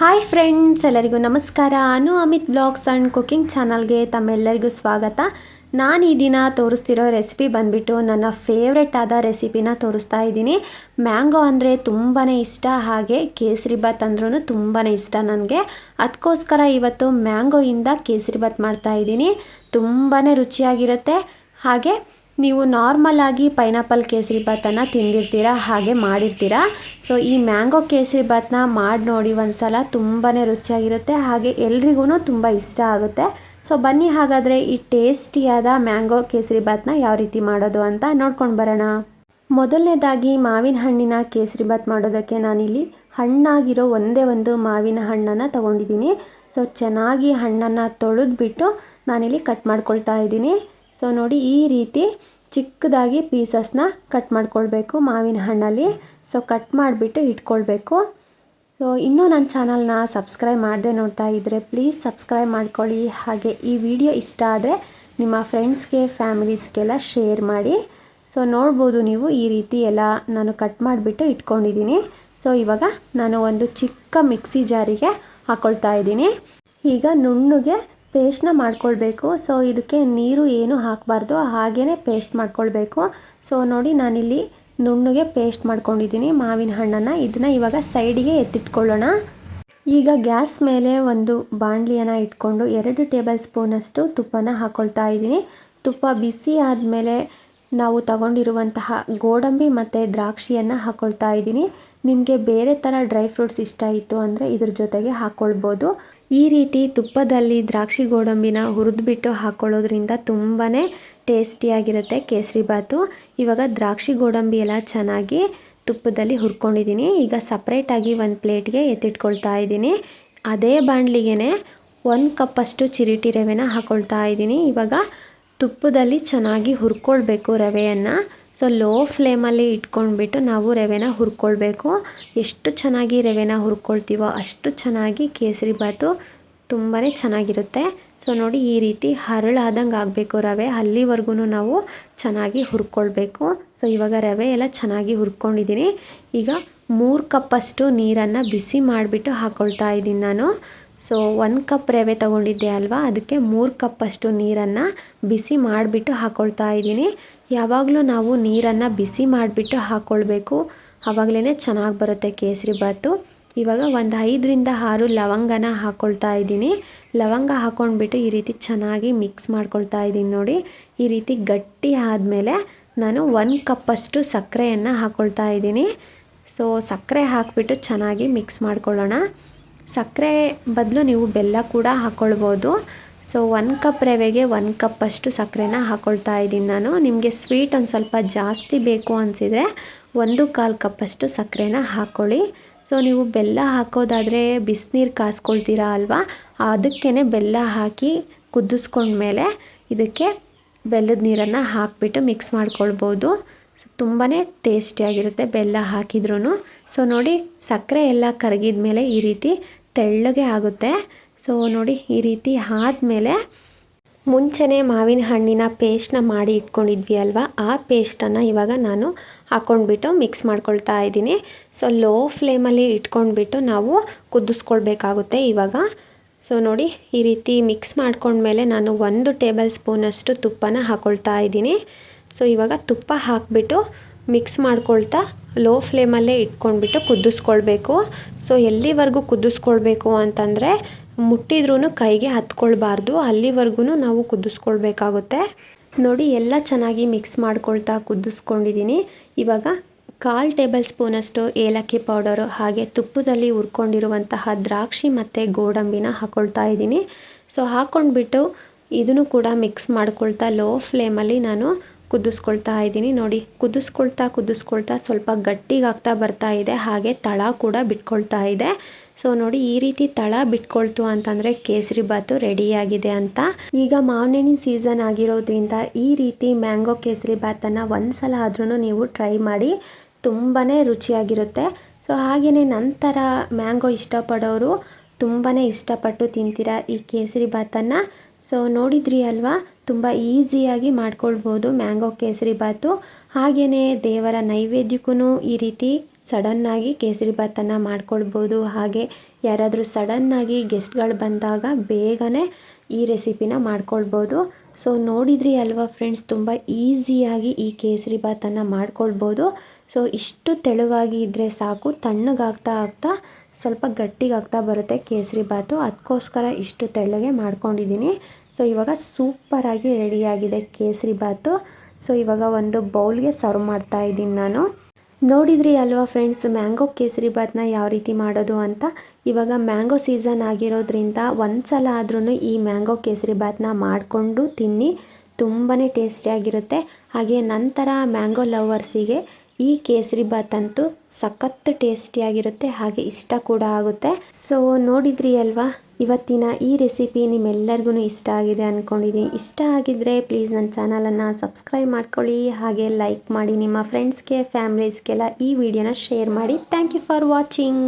Hi friends ಎಲ್ಲರಿಗೂ ನಮಸ್ಕಾರ. Anu Amit blogs and cooking ಚಾನಲ್ಗೆ ತಮ್ಮೆಲ್ಲರಿಗೂ ಸ್ವಾಗತ. ನಾನು ಈ ದಿನ ತೋರಿಸ್ತಿರೋ ರೆಸಿಪಿ ಬಂದ್ಬಿಟ್ಟು ನನ್ನ ಫೇವ್ರೆಟ್ ಆದ ರೆಸಿಪಿನ ತೋರಿಸ್ತಾ ಇದ್ದೀನಿ. ಮ್ಯಾಂಗೋ ಅಂದರೆ ತುಂಬಾ ಇಷ್ಟ, ಹಾಗೆ ಕೇಸರಿ ಬಾತ್ ಅಂದ್ರೂ ತುಂಬಾ ಇಷ್ಟ ನನಗೆ. ಅದಕ್ಕೋಸ್ಕರ ಇವತ್ತು ಮ್ಯಾಂಗೋಯಿಂದ ಕೇಸರಿ ಬಾತ್ ಮಾಡ್ತಾ ಇದ್ದೀನಿ. ತುಂಬಾ ರುಚಿಯಾಗಿರುತ್ತೆ. ಹಾಗೆ ನೀವು ನಾರ್ಮಲ್ ಆಗಿ ಪೈನಾಪಲ್ ಕೇಸರಿ ಬಾತನ್ನು ತಿಂದಿರ್ತೀರ, ಹಾಗೆ ಮಾಡಿರ್ತೀರ? ಸೊ ಈ ಮ್ಯಾಂಗೋ ಕೇಸರಿ ಬಾತ್ನ ಮಾಡಿ ನೋಡಿ ಒಂದ್ಸಲ ತುಂಬಾ ರುಚಿಯಾಗಿರುತ್ತೆ, ಹಾಗೆ ಎಲ್ರಿಗೂ ತುಂಬ ಇಷ್ಟ ಆಗುತ್ತೆ. ಸೊ ಬನ್ನಿ ಹಾಗಾದರೆ ಈ ಟೇಸ್ಟಿಯಾದ ಮ್ಯಾಂಗೋ ಕೇಸರಿ ಬಾತ್ನ ಯಾವ ರೀತಿ ಮಾಡೋದು ಅಂತ ನೋಡ್ಕೊಂಡು ಬರೋಣ. ಮೊದಲನೇದಾಗಿ ಮಾವಿನ ಹಣ್ಣಿನ ಕೇಸರಿ ಬಾತ್ ಮಾಡೋದಕ್ಕೆ ನಾನಿಲ್ಲಿ ಹಣ್ಣಾಗಿರೋ ಒಂದೇ ಒಂದು ಮಾವಿನ ಹಣ್ಣನ್ನು ತಗೊಂಡಿದ್ದೀನಿ. ಸೊ ಚೆನ್ನಾಗಿ ಹಣ್ಣನ್ನು ತೊಳೆದ್ಬಿಟ್ಟು ನಾನಿಲ್ಲಿ ಕಟ್ ಮಾಡ್ಕೊಳ್ತಾ ಇದ್ದೀನಿ. ಸೊ ನೋಡಿ ಈ ರೀತಿ ಚಿಕ್ಕದಾಗಿ ಪೀಸಸ್ನ ಕಟ್ ಮಾಡ್ಕೊಳ್ಬೇಕು ಮಾವಿನ ಹಣ್ಣಲ್ಲಿ. ಸೊ ಕಟ್ ಮಾಡಿಬಿಟ್ಟು ಇಟ್ಕೊಳ್ಬೇಕು. ಸೊ ಇನ್ನೂ ನನ್ನ ಚಾನಲ್ನ ಸಬ್ಸ್ಕ್ರೈಬ್ ಮಾಡದೆ ನೋಡ್ತಾ ಇದ್ದರೆ ಪ್ಲೀಸ್ ಸಬ್ಸ್ಕ್ರೈಬ್ ಮಾಡ್ಕೊಳ್ಳಿ. ಹಾಗೆ ಈ ವಿಡಿಯೋ ಇಷ್ಟ ಆದರೆ ನಿಮ್ಮ ಫ್ರೆಂಡ್ಸ್ಗೆ ಫ್ಯಾಮಿಲೀಸ್ಗೆಲ್ಲ ಶೇರ್ ಮಾಡಿ. ಸೊ ನೋಡ್ಬೋದು ನೀವು ಈ ರೀತಿ ಎಲ್ಲ ನಾನು ಕಟ್ ಮಾಡಿಬಿಟ್ಟು ಇಟ್ಕೊಂಡಿದ್ದೀನಿ. ಸೊ ಇವಾಗ ನಾನು ಒಂದು ಚಿಕ್ಕ ಮಿಕ್ಸಿ ಜಾರಿಗೆ ಹಾಕ್ಕೊಳ್ತಾ ಇದ್ದೀನಿ. ಈಗ ನುಣ್ಣಗೆ ಪೇಸ್ಟ್ನ ಮಾಡ್ಕೊಳ್ಬೇಕು. ಸೊ ಇದಕ್ಕೆ ನೀರು ಏನು ಹಾಕಬಾರ್ದು ಹಾಗೇ ಪೇಸ್ಟ್ ಮಾಡ್ಕೊಳ್ಬೇಕು. ಸೊ ನೋಡಿ ನಾನಿಲ್ಲಿ ನುಣ್ಣಗೆ ಪೇಸ್ಟ್ ಮಾಡ್ಕೊಂಡಿದ್ದೀನಿ, ಮಾವಿನ ಹಣ್ಣನ್ನು. ಇದನ್ನು ಇವಾಗ ಸೈಡಿಗೆ ಎತ್ತಿಟ್ಕೊಳ್ಳೋಣ. ಈಗ ಗ್ಯಾಸ್ ಮೇಲೆ ಒಂದು ಬಾಣಲಿಯನ್ನು ಇಟ್ಕೊಂಡು ಎರಡು ಟೇಬಲ್ ಸ್ಪೂನಷ್ಟು ತುಪ್ಪನ ಹಾಕ್ಕೊಳ್ತಾ ಇದ್ದೀನಿ. ತುಪ್ಪ ಬಿಸಿ ಆದಮೇಲೆ ನಾವು ತಗೊಂಡಿರುವಂತಹ ಗೋಡಂಬಿ ಮತ್ತು ದ್ರಾಕ್ಷಿಯನ್ನು ಹಾಕ್ಕೊಳ್ತಾ ಇದ್ದೀನಿ. ನಿಮಗೆ ಬೇರೆ ಥರ ಡ್ರೈ ಫ್ರೂಟ್ಸ್ ಇಷ್ಟ ಇತ್ತು ಅಂದರೆ ಇದ್ರ ಜೊತೆಗೆ ಹಾಕ್ಕೊಳ್ಬೋದು ಈ ರೀತಿ ತುಪ್ಪದಲ್ಲಿ ದ್ರಾಕ್ಷಿ ಗೋಡಂಬಿನ ಹುರಿದ್ಬಿಟ್ಟು ಹಾಕ್ಕೊಳ್ಳೋದ್ರಿಂದ ತುಂಬಾ ಟೇಸ್ಟಿಯಾಗಿರುತ್ತೆ ಕೇಸರಿ ಬಾತು ಇವಾಗ ದ್ರಾಕ್ಷಿ ಗೋಡಂಬಿ ಎಲ್ಲ ಚೆನ್ನಾಗಿ ತುಪ್ಪದಲ್ಲಿ ಹುರ್ಕೊಂಡಿದ್ದೀನಿ. ಈಗ ಸಪ್ರೇಟಾಗಿ ಒಂದು ಪ್ಲೇಟ್ಗೆ ಎತ್ತಿಟ್ಕೊಳ್ತಾ ಇದ್ದೀನಿ. ಅದೇ ಬಾಣಲಿಗೆ ಒಂದು ಕಪ್ಪಷ್ಟು ಚಿರಿಟಿ ರವೆನ ಹಾಕ್ಕೊಳ್ತಾ ಇದ್ದೀನಿ. ಇವಾಗ ತುಪ್ಪದಲ್ಲಿ ಚೆನ್ನಾಗಿ ಹುರ್ಕೊಳ್ಬೇಕು ರವೆಯನ್ನು. ಸೊ ಲೋ ಫ್ಲೇಮಲ್ಲಿ ಇಟ್ಕೊಂಡ್ಬಿಟ್ಟು ನಾವು ರವೆನ ಹುರ್ಕೊಳ್ಬೇಕು. ಎಷ್ಟು ಚೆನ್ನಾಗಿ ರವೆನ ಹುರ್ಕೊಳ್ತೀವೋ ಅಷ್ಟು ಚೆನ್ನಾಗಿ ಕೇಸರಿ ಬಾತು ತುಂಬಾ ಚೆನ್ನಾಗಿರುತ್ತೆ. ಸೊ ನೋಡಿ ಈ ರೀತಿ ಹರಳಾದಂಗೆ ಆಗಬೇಕು ರವೆ. ಅಲ್ಲಿವರೆಗೂ ನಾವು ಚೆನ್ನಾಗಿ ಹುರ್ಕೊಳ್ಬೇಕು. ಸೊ ಇವಾಗ ರವೆ ಎಲ್ಲ ಚೆನ್ನಾಗಿ ಹುರ್ಕೊಂಡಿದ್ದೀನಿ. ಈಗ ಮೂರು ಕಪ್ಪಷ್ಟು ನೀರನ್ನು ಬಿಸಿ ಮಾಡಿಬಿಟ್ಟು ಹಾಕ್ಕೊಳ್ತಾ ಇದ್ದೀನಿ ನಾನು. ಸೊ ಒಂದು ಕಪ್ ರವೆ ತೊಗೊಂಡಿದ್ದೆ ಅಲ್ವಾ? ಅದಕ್ಕೆ ಮೂರು ಕಪ್ಪಷ್ಟು ನೀರನ್ನು ಬಿಸಿ ಮಾಡಿಬಿಟ್ಟು ಹಾಕ್ಕೊಳ್ತಾ ಇದ್ದೀನಿ. ಯಾವಾಗಲೂ ನಾವು ನೀರನ್ನು ಬಿಸಿ ಮಾಡಿಬಿಟ್ಟು ಹಾಕ್ಕೊಳ್ಬೇಕು ಆವಾಗಲೇ ಚೆನ್ನಾಗಿ ಬರುತ್ತೆ ಕೇಸರಿ ಬಾತು ಇವಾಗ ಒಂದು ಐದರಿಂದ ಆರು ಲವಂಗನ ಹಾಕ್ಕೊಳ್ತಾ ಇದ್ದೀನಿ. ಲವಂಗ ಹಾಕ್ಕೊಂಡ್ಬಿಟ್ಟು ಈ ರೀತಿ ಚೆನ್ನಾಗಿ ಮಿಕ್ಸ್ ಮಾಡ್ಕೊಳ್ತಾ ಇದ್ದೀನಿ ನೋಡಿ. ಈ ರೀತಿ ಗಟ್ಟಿ ಆದಮೇಲೆ ನಾನು ಒಂದು ಕಪ್ಪಷ್ಟು ಸಕ್ಕರೆಯನ್ನು ಹಾಕ್ಕೊಳ್ತಾ ಇದ್ದೀನಿ. ಸೊ ಸಕ್ಕರೆ ಹಾಕಿಬಿಟ್ಟು ಚೆನ್ನಾಗಿ ಮಿಕ್ಸ್ ಮಾಡ್ಕೊಳ್ಳೋಣ. ಸಕ್ಕರೆ ಬದಲು ನೀವು ಬೆಲ್ಲ ಕೂಡ ಹಾಕ್ಕೊಳ್ಬೋದು ಸೊ ಒಂದು ಕಪ್ ರವೆಗೆ ಒಂದು ಕಪ್ಪಷ್ಟು ಸಕ್ಕರೆನ ಹಾಕ್ಕೊಳ್ತಾ ಇದ್ದೀನಿ ನಾನು. ನಿಮಗೆ ಸ್ವೀಟ್ ಒಂದು ಸ್ವಲ್ಪ ಜಾಸ್ತಿ ಬೇಕು ಅನಿಸಿದರೆ ಒಂದು ಕಾಲು ಕಪ್ಪಷ್ಟು ಸಕ್ಕರೆನ ಹಾಕ್ಕೊಳ್ಳಿ ಸೊ ನೀವು ಬೆಲ್ಲ ಹಾಕೋದಾದರೆ ಬಿಸಿನೀರು ಕಾಸ್ಕೊಳ್ತೀರಾ ಅಲ್ವಾ? ಅದಕ್ಕೇ ಬೆಲ್ಲ ಹಾಕಿ ಕುದಿಸ್ಕೊಂಡ್ಮೇಲೆ ಇದಕ್ಕೆ ಬೆಲ್ಲದ ನೀರನ್ನು ಹಾಕಿಬಿಟ್ಟು ಮಿಕ್ಸ್ ಮಾಡ್ಕೊಳ್ಬೋದು. ತುಂಬಾ ಟೇಸ್ಟಿಯಾಗಿರುತ್ತೆ ಬೆಲ್ಲ ಹಾಕಿದ್ರೂ ಸೊ ನೋಡಿ, ಸಕ್ಕರೆ ಎಲ್ಲ ಕರಗಿದ ಮೇಲೆ ಈ ರೀತಿ ತೆಳ್ಳಗೆ ಆಗುತ್ತೆ. ಸೊ ನೋಡಿ, ಈ ರೀತಿ ಆದಮೇಲೆ ಮುಂಚೆನೇ ಮಾವಿನ ಹಣ್ಣಿನ ಪೇಸ್ಟ್ನ ಮಾಡಿ ಇಟ್ಕೊಂಡಿದ್ವಿ ಅಲ್ವಾ? ಆ ಪೇಸ್ಟನ್ನು ಇವಾಗ ನಾನು ಹಾಕ್ಕೊಂಡ್ಬಿಟ್ಟು ಮಿಕ್ಸ್ ಮಾಡ್ಕೊಳ್ತಾ ಇದ್ದೀನಿ. ಸೊ ಲೋ ಫ್ಲೇಮಲ್ಲಿ ಇಟ್ಕೊಂಡ್ಬಿಟ್ಟು ನಾವು ಕುದಿಸ್ಕೊಳ್ಬೇಕಾಗುತ್ತೆ ಇವಾಗ. ಸೊ ನೋಡಿ, ಈ ರೀತಿ ಮಿಕ್ಸ್ ಮಾಡ್ಕೊಂಡ್ಮೇಲೆ ನಾನು ಒಂದು ಟೇಬಲ್ ಸ್ಪೂನಷ್ಟು ತುಪ್ಪನ ಹಾಕ್ಕೊಳ್ತಾ ಇದ್ದೀನಿ. ಸೊ ಇವಾಗ ತುಪ್ಪ ಹಾಕಿಬಿಟ್ಟು ಮಿಕ್ಸ್ ಮಾಡ್ಕೊಳ್ತಾ ಲೋ ಫ್ಲೇಮಲ್ಲೇ ಇಟ್ಕೊಂಡ್ಬಿಟ್ಟು ಕುದಿಸ್ಕೊಳ್ಬೇಕು. ಸೊ ಎಲ್ಲಿವರೆಗೂ ಕುದಿಸ್ಕೊಳ್ಬೇಕು ಅಂತಂದರೆ ಮುಟ್ಟಿದ್ರೂ ಕೈಗೆ ಹತ್ಕೊಳ್ಬಾರ್ದು. ಅಲ್ಲಿವರೆಗೂ ನಾವು ಕುದಿಸ್ಕೊಳ್ಬೇಕಾಗುತ್ತೆ. ನೋಡಿ, ಎಲ್ಲ ಚೆನ್ನಾಗಿ ಮಿಕ್ಸ್ ಮಾಡ್ಕೊಳ್ತಾ ಕುದಿಸ್ಕೊಂಡಿದ್ದೀನಿ ಇವಾಗ ಕಾಲು ಟೇಬಲ್ ಸ್ಪೂನಷ್ಟು ಏಲಕ್ಕಿ ಪೌಡರು ಹಾಗೆ ತುಪ್ಪದಲ್ಲಿ ಹುರ್ಕೊಂಡಿರುವಂತಹ ದ್ರಾಕ್ಷಿ ಮತ್ತು ಗೋಡಂಬಿನ ಹಾಕ್ಕೊಳ್ತಾ ಇದ್ದೀನಿ. ಸೊ ಹಾಕ್ಕೊಂಡ್ಬಿಟ್ಟು ಇದನ್ನು ಕೂಡ ಮಿಕ್ಸ್ ಮಾಡ್ಕೊಳ್ತಾ ಲೋ ಫ್ಲೇಮಲ್ಲಿ ನಾನು ಕುದಿಸ್ಕೊಳ್ತಾ ಇದ್ದೀನಿ. ನೋಡಿ, ಕುದಿಸ್ಕೊಳ್ತಾ ಕುದಿಸ್ಕೊಳ್ತಾ ಸ್ವಲ್ಪ ಗಟ್ಟಿಗಾಗ್ತಾ ಬರ್ತಾ ಇದೆ. ಹಾಗೆ ತಳ ಕೂಡ ಬಿಟ್ಕೊಳ್ತಾ ಇದೆ. ಸೊ ನೋಡಿ, ಈ ರೀತಿ ತಳ ಬಿಟ್ಕೊಳ್ತು ಅಂತಂದರೆ ಕೇಸರಿ ಬಾತು ರೆಡಿಯಾಗಿದೆ ಅಂತ. ಈಗ ಮಾವಿನ ಸೀಸನ್ ಆಗಿರೋದ್ರಿಂದ ಈ ರೀತಿ ಮ್ಯಾಂಗೋ ಕೇಸರಿ ಬಾತನ್ನು ಒಂದು ಸಲ ಆದ್ರೂ ನೀವು ಟ್ರೈ ಮಾಡಿ ತುಂಬಾ ರುಚಿಯಾಗಿರುತ್ತೆ. ಸೊ ಹಾಗೆಯೇ ನಂತರ ಮ್ಯಾಂಗೋ ಇಷ್ಟಪಡೋರು ತುಂಬಾ ಇಷ್ಟಪಟ್ಟು ತಿಂತೀರಾ ಈ ಕೇಸರಿ ಬಾತನ್ನು ಸೊ ನೋಡಿದ್ರಿ ಅಲ್ವಾ? ತುಂಬ ಈಸಿಯಾಗಿ ಮಾಡ್ಕೊಳ್ಬೋದು ಮ್ಯಾಂಗೋ ಕೇಸರಿ ಬಾತು ಹಾಗೆಯೇ ದೇವರ ನೈವೇದ್ಯಕ್ಕೂ ಈ ರೀತಿ ಸಡನ್ನಾಗಿ ಕೇಸರಿ ಭಾತನ್ನು ಮಾಡ್ಕೊಳ್ಬೋದು. ಹಾಗೆ ಯಾರಾದರೂ ಸಡನ್ನಾಗಿ ಗೆಸ್ಟ್ಗಳು ಬಂದಾಗ ಬೇಗನೆ ಈ ರೆಸಿಪಿನ ಮಾಡ್ಕೊಳ್ಬೋದು. ಸೊ ನೋಡಿದ್ರಿ ಅಲ್ವಾ ಫ್ರೆಂಡ್ಸ್ ತುಂಬ ಈಸಿಯಾಗಿ ಈ ಕೇಸರಿ ಭಾತನ್ನು ಮಾಡ್ಕೊಳ್ಬೋದು. ಸೊ ಇಷ್ಟು ತೆಳುವಾಗಿ ಇದ್ದರೆ ಸಾಕು, ತಣ್ಣಗಾಗ್ತಾ ಆಗ್ತಾ ಸ್ವಲ್ಪ ಗಟ್ಟಿಗಾಗ್ತಾ ಬರುತ್ತೆ ಕೇಸರಿ ಭಾತು. ಅದಕ್ಕೋಸ್ಕರ ಇಷ್ಟು ತೆಳ್ಳಗೆ ಮಾಡ್ಕೊಂಡಿದ್ದೀನಿ. ಸೊ ಇವಾಗ ಸೂಪರಾಗಿ ರೆಡಿಯಾಗಿದೆ ಕೇಸರಿ ಭಾತು. ಸೊ ಇವಾಗ ಒಂದು ಬೌಲ್ಗೆ ಸರ್ವ್ ಮಾಡ್ತಾ ಇದ್ದೀನಿ ನಾನು. ನೋಡಿದ್ರಿ ಅಲ್ವಾ ಫ್ರೆಂಡ್ಸ್ ಮ್ಯಾಂಗೋ ಕೇಸರಿ ಭಾತ್ನ ಯಾವ ರೀತಿ ಮಾಡೋದು ಅಂತ? ಇವಾಗ ಮ್ಯಾಂಗೋ ಸೀಸನ್ ಆಗಿರೋದ್ರಿಂದ ಒಂದು ಸಲ ಆದ್ರೂ ಈ ಮ್ಯಾಂಗೋ ಕೇಸರಿ ಭಾತ್ನ ಮಾಡಿಕೊಂಡು ತಿನ್ನಿ. ತುಂಬಾ ಟೇಸ್ಟಿಯಾಗಿರುತ್ತೆ ಹಾಗೆ ನಂತರ ಮ್ಯಾಂಗೋ ಲವರ್ಸಿಗೆ ಈ ಕೇಸರಿ ಬಾತ್ ಅಂತೂ ಸಖತ್ ಟೇಸ್ಟಿಯಾಗಿರುತ್ತೆ ಹಾಗೆ ಇಷ್ಟ ಕೂಡ ಆಗುತ್ತೆ. ಸೊ ನೋಡಿದ್ರಿ ಅಲ್ವಾ? ಇವತ್ತಿನ ಈ ರೆಸಿಪಿ ನಿಮ್ಮೆಲ್ಲರಿಗೂ ಇಷ್ಟ ಆಗಿದೆ ಅಂದ್ಕೊಂಡಿದ್ದೀನಿ ಇಷ್ಟ ಆಗಿದ್ದರೆ ಪ್ಲೀಸ್ ನನ್ನ ಚಾನಲನ್ನು ಸಬ್ಸ್ಕ್ರೈಬ್ ಮಾಡ್ಕೊಳ್ಳಿ, ಹಾಗೆ ಲೈಕ್ ಮಾಡಿ ನಿಮ್ಮ ಫ್ರೆಂಡ್ಸ್ಗೆ ಫ್ಯಾಮ್ಲೀಸ್ಗೆಲ್ಲ ಈ ವಿಡಿಯೋನ ಶೇರ್ ಮಾಡಿ. Thank you for watching